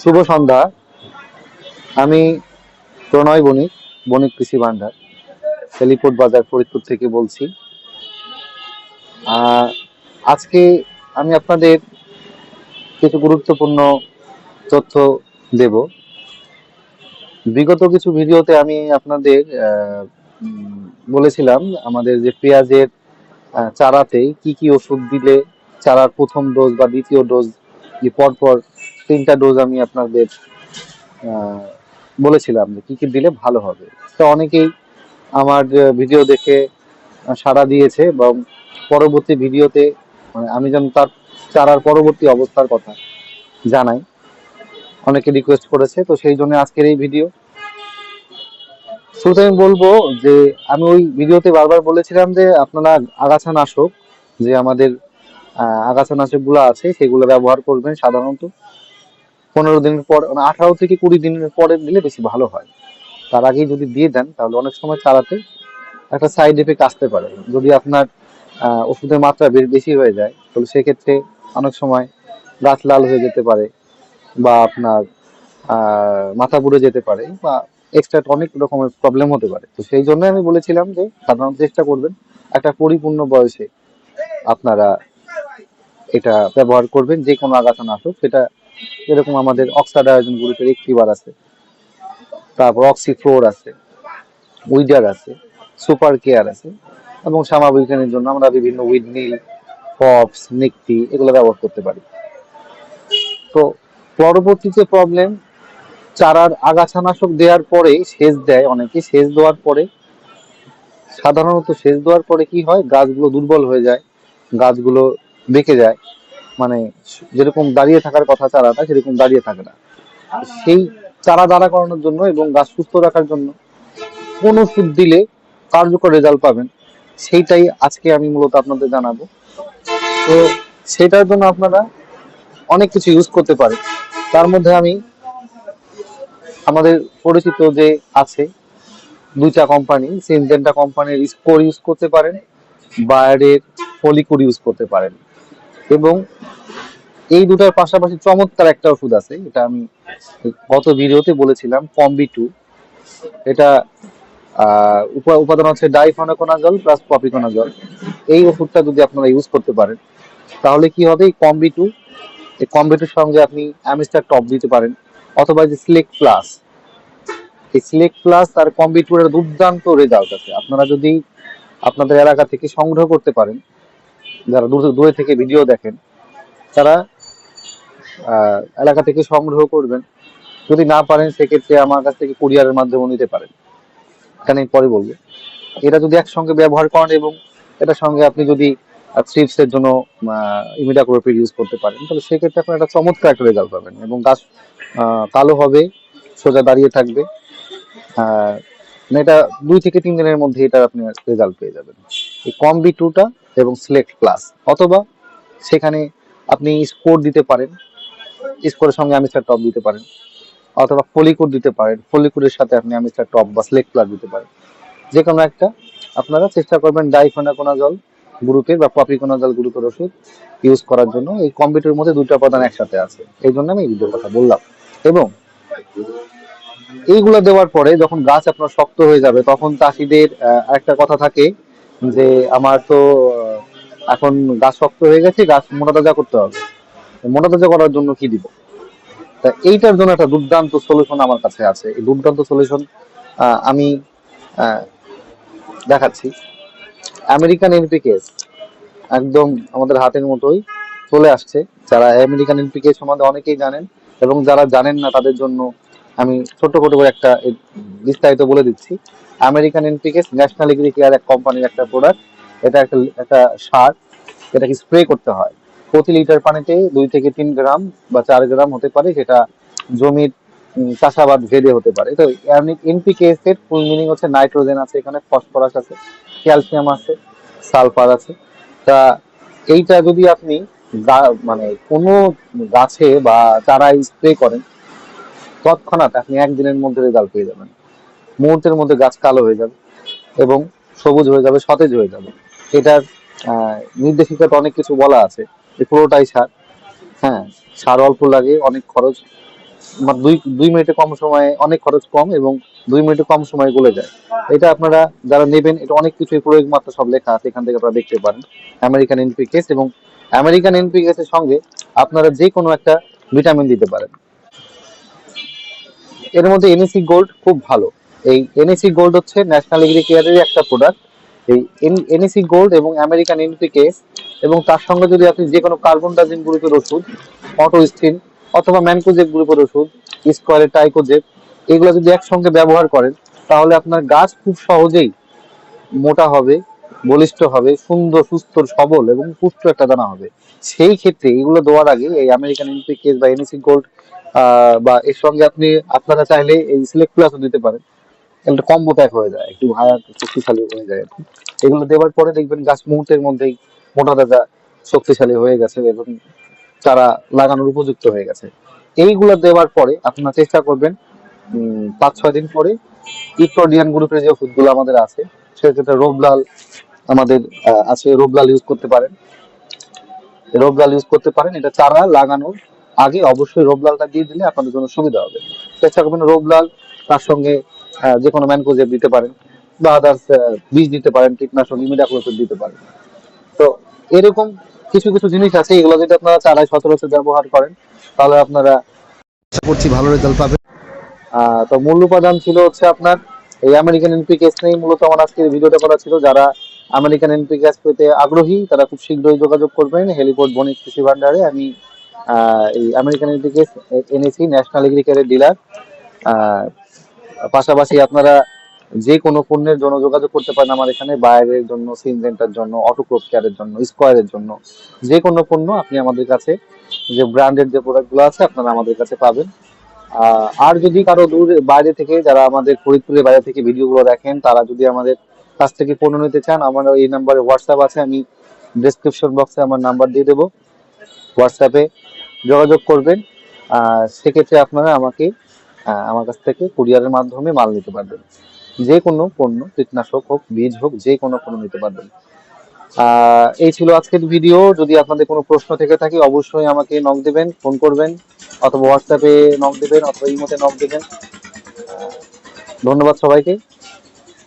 শুভ সন্ধ্যা। আমি প্রণয় বণিক বণিক কৃষি ভান্ডার সেলিপোর্ট বাজার, ফরিদপুর থেকে বলছি। আজকে আমি আপনাদের কিছু গুরুত্বপূর্ণ তথ্য দেব। বিগত কিছু ভিডিওতে আমি আপনাদের বলেছিলাম আমাদের যে পেঁয়াজের চারাতে কি কি ওষুধ দিলে চারার প্রথম ডোজ বা দ্বিতীয় ডোজ পরপর তিনটা ডোজ আমি আপনাদের বলেছিলাম যে কি কি দিলে ভালো হবে। তো অনেকেই আমার ভিডিও দেখে সাড়া দিয়েছে এবং পরবর্তী ভিডিওতে মানে আমি যেন তার চারার পরবর্তী অবস্থার কথা জানাই। অনেকে রিকোয়েস্ট করেছে, তো সেই জন্য আজকের এই ভিডিও শুরুতে আমি বলব যে, আমি ওই ভিডিওতে বারবার বলেছিলাম যে, আপনারা আগাছা নাশক, যে আমাদের আহ, আগাছা নাশকগুলো আছে সেগুলো ব্যবহার করবেন সাধারণত। পনেরো দিনের পর মানে আঠারো থেকে কুড়ি দিনের পরে দিলে বেশি ভালো হয়। তার আগেই যদি দিয়ে দেন তাহলে অনেক সময় চালাতে একটা সাইড এফেক্ট আসতে পারে। যদি আপনার ওষুধের মাত্রা বেশি হয়ে যায় তাহলে সেক্ষেত্রে অনেক সময় গাছ লাল হয়ে যেতে পারে বা আপনার মাথা পুড়ে যেতে পারে বা এক্সট্রা অনেক রকমের প্রবলেম হতে পারে। তো সেই জন্য আমি বলেছিলাম যে সাধারণত চেষ্টা করবেন একটা পরিপূর্ণ বয়সে আপনারা এটা ব্যবহার করবেন যে কোনো আগাছা নাশক সেটা যেরকম আমাদের অক্সাডায়োজন গ্রুপের একটিবার আছে, তারপর অক্সিফ্লোর আছে, উইডার আছে সুপার কেয়ার আছে, এবং সামাবিজ্ঞানের জন্য আমরা বিভিন্ন উইডনিল পপস নিকটি এগুলো ব্যবহার করতে পারি। তো পরবর্তীতে প্রবলেম চারার আগাছানাশক দেওয়ার পরে সেচ দেয় অনেকে। সেচ দেওয়ার পরে, সাধারণত সেচ দেওয়ার পরে কি হয়? গাছগুলো দুর্বল হয়ে যায়। গাছগুলো বেঁকে যায়। মানে যেরকম দাঁড়িয়ে থাকার কথা চারাটা, সেরকম দাঁড়িয়ে থাকে না। সেই চারা দাঁড়া করানোর জন্য এবং গাছ সুস্থ রাখার জন্য কোন ওষুধ দিলে কার্যকর রেজাল্ট পাবেন। সেইটাই আজকে আমি মূলত আপনাদের জানাব। তো সেটার জন্য আপনারা অনেক কিছু ইউজ করতে পারেন। তার মধ্যে আমি আমাদের পরিচিত যে আছে দুইটা কোম্পানি সিনজেন্টা কোম্পানির স্কোর ইউজ করতে পারেন। বায়ারের ফলিকুর ইউজ করতে পারেন। এবং এই দুটার পাশাপাশি চমৎকার একটা ওষুধ আছে, এটা আমি গত ভিডিওতে বলেছিলাম কম্বি টু এটা উপা- উপাদান হচ্ছে ডাইফনাকোনাজল প্লাস পপিকোনাজল। এই ওষুধটা যদি আপনারা ইউজ করতে পারেন, তাহলে কি হবে? এই কম্বি টু এই কম্বি টুর সঙ্গে আপনি অ্যামিস্টার টপ দিতে পারেন, অথবা যে সিলেক্ট প্লাস। এই সিলেক্ট প্লাস আর কম্বি টু এর দুর্দান্ত রেজাল্ট আছে। আপনারা যদি আপনাদের এলাকা থেকে সংগ্রহ করতে পারেন যারা দূর দূরে থেকে ভিডিও দেখেন, তারা এলাকা থেকে সংগ্রহ করবেন। যদি না পারেন, সেক্ষেত্রে আমার কাছ থেকে কুরিয়ারের মাধ্যমে নিতে পারেন। এখানে পরে বলব। এটা যদি একসঙ্গে ব্যবহার করেন এবং এটার সঙ্গে আপনি যদি থ্রিপস এর জন্য ইমিডাক্লোপিড ইউজ করতে পারেন, তাহলে সেক্ষেত্রে আপনার একটা চমৎকার একটা রেজাল্ট পাবেন এবং গাছ কালো হবে, সোজা দাঁড়িয়ে থাকবে। মানে এটা দুই থেকে তিন দিনের মধ্যে এটা আপনি রেজাল্ট পেয়ে যাবেন। এই কম্বি টুটা এবং সিলেক্ট প্লাস অথবা সেখানে আপনি স্কোর দিতে পারেন স্কোরের সঙ্গে আমিস্টার টপ দিতে পারেন, অথবা ফলিকুড দিতে পারেন ফলিকুডের সাথে আপনি আমিস্টার টপ বা সিলেক্ট প্লাস দিতে পারেন। যে কোনো একটা, আপনারা চেষ্টা করবেন ডাইফেনাকোনাজল গ্রুপের বা পপিকোনাজল গ্রুপের ওষুধ ইউজ করার জন্য। এই কম্পিউটারের মধ্যে দুটো উপাদান একসাথে আছে। এই জন্য আমি এই কথা বললাম। এবং এইগুলো দেওয়ার পরে যখন গাছ আপনার শক্ত হয়ে যাবে, তখন চাষিদের একটা কথা থাকে যে আমার তো এখন গাছ শক্ত হয়ে গেছে, গাছ মোটা তাজা করতে হবে। মোটা তাজা করার জন্য কি দিব? তা এইটার জন্য একটা দুর্দান্ত সলিউশন আমার কাছে আছে। এই দুর্দান্ত সলিউশন আমি দেখাচ্ছি। আমেরিকান এনপিকেস একদম আমাদের হাতের মতোই চলে আসছে। যারা আমেরিকান এনপিকে সম্বন্ধে অনেকেই জানেন এবং যারা জানেন না তাদের জন্য আমি ছোট ছোট করে একটা বিস্তারিত বলে দিচ্ছি। আমেরিকান এনপিকেস ন্যাশনাল এগ্রি কেয়ার এক কোম্পানির একটা প্রোডাক্ট এটা একটা একটা সার, এটাকে স্প্রে করতে হয়। প্রতি লিটার পানিতে দুই থেকে তিন গ্রাম বা চার গ্রাম হতে পারে, সেটা জমির চাষাবাদ ভেদে হতে পারে। তো এনপিকেএস এর ফুল মিনিং হচ্ছে নাইট্রোজেন আছে এখানে ফসফরাস আছে ক্যালসিয়াম আছে সালফার আছে। তা এইটা যদি আপনি মানে কোনো গাছে বা চারায় স্প্রে করেন তৎক্ষণাৎ আপনি একদিনের মধ্যে রেজাল্ট পেয়ে যাবেন। মুহূর্তের মধ্যে গাছ কালো হয়ে যাবে এবং সবুজ হয়ে যাবে, সতেজ হয়ে যাবে। এটার নির্দেশিকাতে অনেক কিছু বলা আছে যে পুরোটাই সার। হ্যাঁ সার অল্প লাগে, অনেক খরচ। মানে দুই দুই মিনিটে কম সময়ে অনেক খরচ কম এবং দুই মিনিটে কম সময়ে গলে যায়। এটা আপনারা যারা নেবেন, এটা অনেক কিছুই প্রয়োগ মাত্রা সব লেখা আছে, এখান থেকে আপনারা দেখতে পারেন। আমেরিকান এনপিকেস এবং আমেরিকান এনপিকেস এর সঙ্গে আপনারা যে কোনো একটা ভিটামিন দিতে পারেন। এর মধ্যে এনএসি গোল্ড খুব ভালো। এই এনএসি গোল্ড হচ্ছে ন্যাশনাল এগ্রি একটা প্রোডাক্ট এই এনএসি গোল্ড এবং আমেরিকান এনপিকেস এবং তার সঙ্গে যদি আপনি যে কোনো কার্বন ডাইজিন গ্রুপের ওষুধ অটো স্টিন অথবা ম্যানকোজেব গ্রুপের ওষুধ স্কোয়ারের টাইকোজেব এগুলো যদি একসঙ্গে ব্যবহার করেন, তাহলে আপনার গাছ খুব সহজেই মোটা হবে। বলিষ্ঠ হবে, সুন্দর, সুস্থ, সবল এবং পুষ্ট একটা দানা হবে। সেই ক্ষেত্রে এগুলো দেওয়ার আগে এই আমেরিকান এনপিকেস বা এনএসি গোল্ড বা এর সঙ্গে আপনি, আপনারা চাইলে এই সিলেক্ট প্লাসও দিতে পারেন। একটা কম্বো প্যাক হয়ে যায়, একটু হায়ার শক্তিশালী হয়ে যায়। এগুলো দেওয়ার পরে দেখবেন গাছ মুহূর্তের মধ্যেই মোটা দাদা শক্তিশালী হয়ে গেছে এবং চারা লাগানোর উপযুক্ত হয়ে গেছে। এইগুলো দেওয়ার পরে আপনারা চেষ্টা করবেন পাঁচ ছয় দিন পরে ইপ্রোডিয়ান গ্রুপের যে ওষুধগুলো আমাদের আছে, সেক্ষেত্রে রোবলাল আমাদের আছে রোবলাল ইউজ করতে পারেন। রোবলাল ইউজ করতে পারেন, এটা চারা লাগানোর আগে অবশ্যই রোবলালটা দিয়ে দিলে আপনাদের জন্য সুবিধা হবে। চেষ্টা করবেন রোবলাল তার সঙ্গে যে কোনো ম্যানকোজেব দিতে পারেন বা আদার্স বীজ দিতে পারেন, কীটনাশক ইমিডাক্লোপিড দিতে পারেন। তো এরকম কিছু কিছু জিনিস আছে, এগুলো যদি আপনারা চারায় সচরাচর ব্যবহার করেন, তাহলে আপনারা আশা করছি ভালো রেজাল্ট পাবে তো মূল উপাদান ছিল হচ্ছে আপনার, এই আমেরিকান এনপিকেস নিয়ে মূলত আমার আজকের ভিডিওটা করা ছিল। যারা আমেরিকান এনপি গ্যাস পেতে আগ্রহী, তারা খুব শীঘ্রই যোগাযোগ করবেন। হেলিপোর্ট বণিক কৃষি ভান্ডারে আমি এই আমেরিকান এনপিকেস এনেছি ন্যাশনাল এগ্রিকালের ডিলার। পাশাপাশি আপনারা যে কোনো পণ্যের জন্য যোগাযোগ করতে পারেন আমার এখানে, বায়ারের জন্য, সিনজেন্টার জন্য, অটোক্রপ কেয়ারের জন্য, স্কোয়ারের জন্য। যে কোনো পণ্য আপনি আমাদের কাছে, যে ব্র্যান্ডেড যে প্রোডাক্টগুলো আছে, আপনারা আমাদের কাছে পাবেন। আর যদি কারও দূর, বাইরে থেকে যারা আমাদের ফরিদপুরের বাইরে থেকে ভিডিওগুলো দেখেন, তারা যদি আমাদের কাছ থেকে পণ্য নিতে চান আমার এই নাম্বারে হোয়াটসঅ্যাপ আছে আমি ডেসক্রিপশন বক্সে আমার নাম্বার দিয়ে দেবো। হোয়াটসঅ্যাপে যোগাযোগ করবেন আহ, সেক্ষেত্রে আপনারা আমাকে আমার কাছ থেকে কুরিয়ারের মাধ্যমে মাল নিতে পারবেন। যে কোনো পণ্য কীটনাশক হোক বীজ হোক যে কোনো পণ্য নিতে পারবেন। এই ছিল আজকের ভিডিও যদি আপনাদের কোনো প্রশ্ন থেকে থাকে অবশ্যই আমাকে নক দেবেন ফোন করবেন অথবা হোয়াটসঅ্যাপে নক দেবেন অথবা ইমোতে নক দেবেন। ধন্যবাদ সবাইকে।